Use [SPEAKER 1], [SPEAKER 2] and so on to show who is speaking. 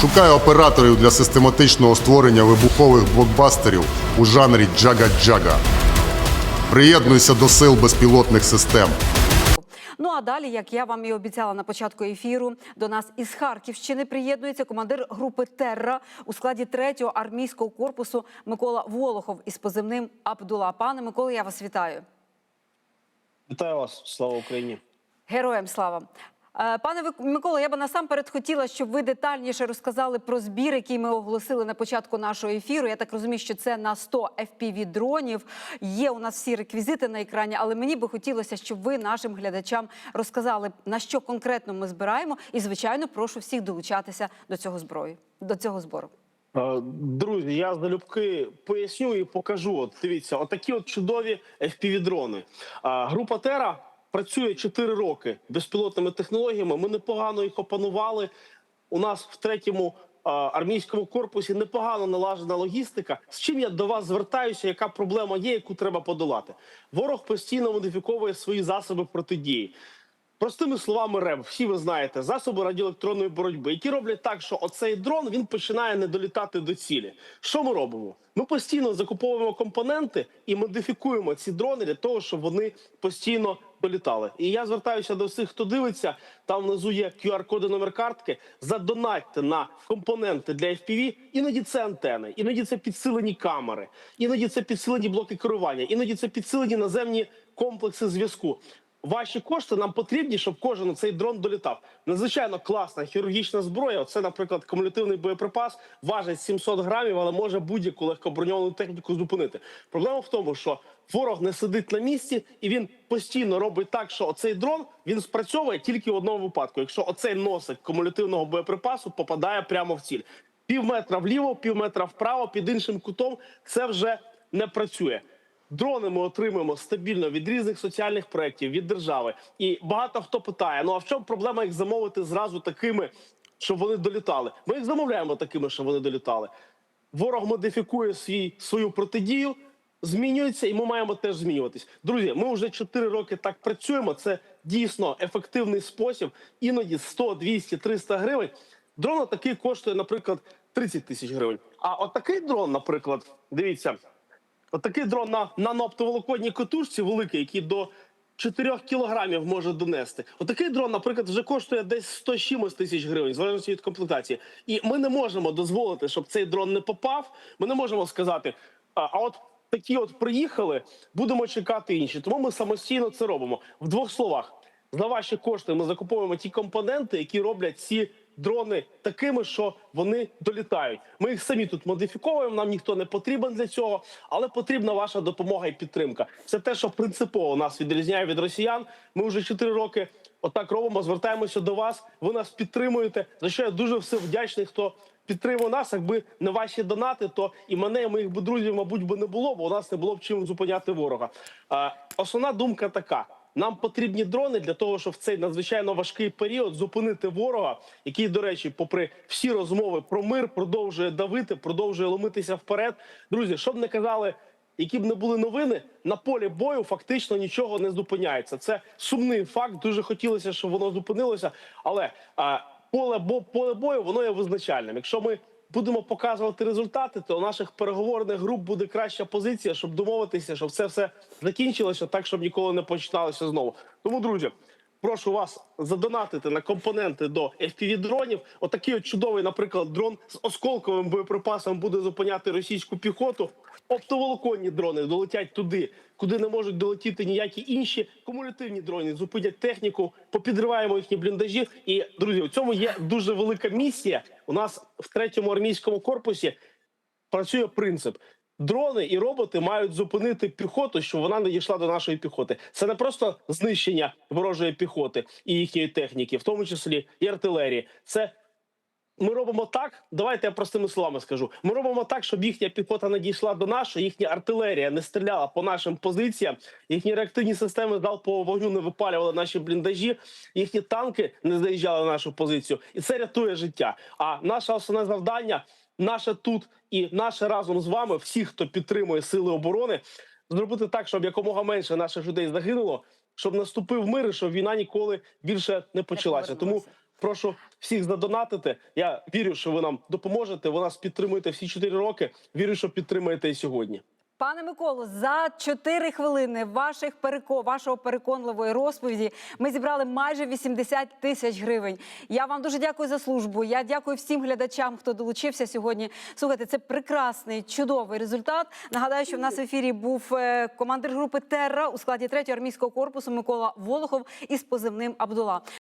[SPEAKER 1] Шукаю операторів для систематичного створення вибухових блокбастерів у жанрі джага-джага. Приєднуйся до сил безпілотних систем.
[SPEAKER 2] Ну а далі, як я вам і обіцяла на початку ефіру, до нас із Харківщини приєднується командир групи Терра у складі 3-го армійського корпусу Микола Волохов із позивним Абдула. Пане Микола, я вас вітаю.
[SPEAKER 3] Вітаю вас, слава Україні.
[SPEAKER 2] Героям слава. Е, Пане Микола, я би насамперед хотіла, щоб ви детальніше розказали про збір, який ми оголосили на початку нашого ефіру. Я так розумію, що це на 100 fpv дронів. Є у нас всі реквізити на екрані, але мені би хотілося, щоб ви нашим глядачам розказали, на що конкретно ми збираємо. І, звичайно, прошу всіх долучатися до цього зброю, до цього збору.
[SPEAKER 3] Е, Друзі, я залюбки поясню і покажу. От дивіться, отакі от чудові FPV-дрони. Е, Група Тера працює 4 роки безпілотними технологіями. Ми непогано їх опанували. У нас в третьому армійському корпусі непогано налажена логістика. З чим я до вас звертаюся? Яка проблема є, яку треба подолати? Ворог постійно модифіковує свої засоби протидії. Простими словами, РЕБ, всі ви знаєте, засоби радіоелектронної боротьби, які роблять так, що оцей дрон він починає не долітати до цілі. Що ми робимо? Ми постійно закуповуємо компоненти і модифікуємо ці дрони для того, щоб вони постійно долітали. І я звертаюся до всіх, хто дивиться. Там внизу є QR-коди номер картки. Задонатьте на компоненти для FPV. Іноді це антени, іноді це підсилені камери, іноді це підсилені блоки керування, іноді це підсилені наземні комплекси зв'язку. Ваші кошти нам потрібні, щоб кожен цей дрон долітав. Надзвичайно класна хірургічна зброя. Це, наприклад, кумулятивний боєприпас важить 700 грамів, але може будь-яку легкоброньовану техніку зупинити. Проблема в тому, що ворог не сидить на місці, і він постійно робить так, що оцей дрон він спрацьовує тільки в одному випадку, якщо оцей носик кумулятивного боєприпасу попадає прямо в ціль. Пів метра вліво, пів метра вправо, під іншим кутом це вже не працює. Дрони ми отримуємо стабільно від різних соціальних проєктів, від держави. І багато хто питає: ну а в чому проблема їх замовити зразу такими, щоб вони долітали? Ми їх замовляємо такими, щоб вони долітали. Ворог модифікує свій свою протидію, змінюється, і ми маємо теж змінюватись. Друзі, ми вже 4 роки так працюємо. Це дійсно ефективний спосіб. Іноді 100, 200, 300 гривень. Дрон такий коштує, наприклад, 30 тисяч гривень. А отакий дрон, наприклад, дивіться. Отакий дрон на наноптоволоконній катушці великий, який до 4 кілограмів може донести. Отакий дрон, наприклад, вже коштує десь 100 з чимось тисяч гривень, залежно від комплектації. І ми не можемо дозволити, щоб цей дрон не попав. Ми не можемо сказати, а, а от такі от приїхали, будемо чекати інші. Тому ми самостійно це робимо. В двох словах, за ваші кошти ми закуповуємо ті компоненти, які роблять ці дрони такими, що вони долітають. Ми їх самі тут модифіковуємо. Нам ніхто не потрібен для цього, але потрібна ваша допомога і підтримка. Це те, що принципово нас відрізняє від росіян. Ми вже 4 роки отак робимо. Звертаємося до вас. Ви нас підтримуєте. За що я дуже все вдячний, хто підтримує нас. Якби не ваші донати, то і мене, і моїх друзів, мабуть, би не було, бо у нас не було б чим зупиняти ворога. Основна думка така. Нам потрібні дрони для того, щоб в цей надзвичайно важкий період зупинити ворога, який, до речі, попри всі розмови про мир, продовжує давити, продовжує ломитися вперед. Друзі, щоб не казали, які б не були новини, на полі бою фактично нічого не зупиняється. Це сумний факт. Дуже хотілося, щоб воно зупинилося. Але а, поле бо поле бою воно є визначальним. Якщо ми будемо показувати результати, то у наших переговорних груп буде краща позиція, щоб домовитися, щоб це все закінчилося так, щоб ніколи не починалося знову. Тому, друзі, прошу вас задонатити на компоненти до fpv дронів. Отакий от чудовий, наприклад, дрон з осколковим боєприпасом буде зупиняти російську піхоту. Оптоволоконні дрони долетять туди, куди не можуть долетіти ніякі інші. Кумулятивні дрони зупинять техніку, попідриваємо їхні бліндажі. І друзі, у цьому є дуже велика місія. У нас в третьому армійському корпусі працює принцип. Дрони і роботи мають зупинити піхоту, щоб вона не дійшла до нашої піхоти. Це не просто знищення ворожої піхоти і їхньої техніки, в тому числі і артилерії. Це ми робимо так. Давайте я простими словами скажу. Ми робимо так, щоб їхня піхота не дійшла до нашої, їхня артилерія не стріляла по нашим позиціям, їхні реактивні системи залпового вогню не випалювали наші бліндажі, їхні танки не заїжджали на нашу позицію, і це рятує життя. А наше основне завдання, наше тут і наше разом з вами, всіх, хто підтримує сили оборони, зробити так, щоб якомога менше наших людей загинуло, щоб наступив мир, і щоб війна ніколи більше не почалася. Тому. Прошу всіх задонатити. Я вірю, що ви нам допоможете. Ви нас підтримуєте всі 4 роки. Вірю, що підтримаєте і сьогодні.
[SPEAKER 2] Пане Миколу, за 4 хвилини ваших переко, вашого переконливої розповіді ми зібрали майже 80 тисяч гривень. Я вам дуже дякую за службу. Я дякую всім глядачам, хто долучився сьогодні. Слухайте, це прекрасний, чудовий результат. Нагадаю, що в нас в ефірі був е, командир групи Терра у складі 3-го армійського корпусу Микола Волохов із позивним Абдула.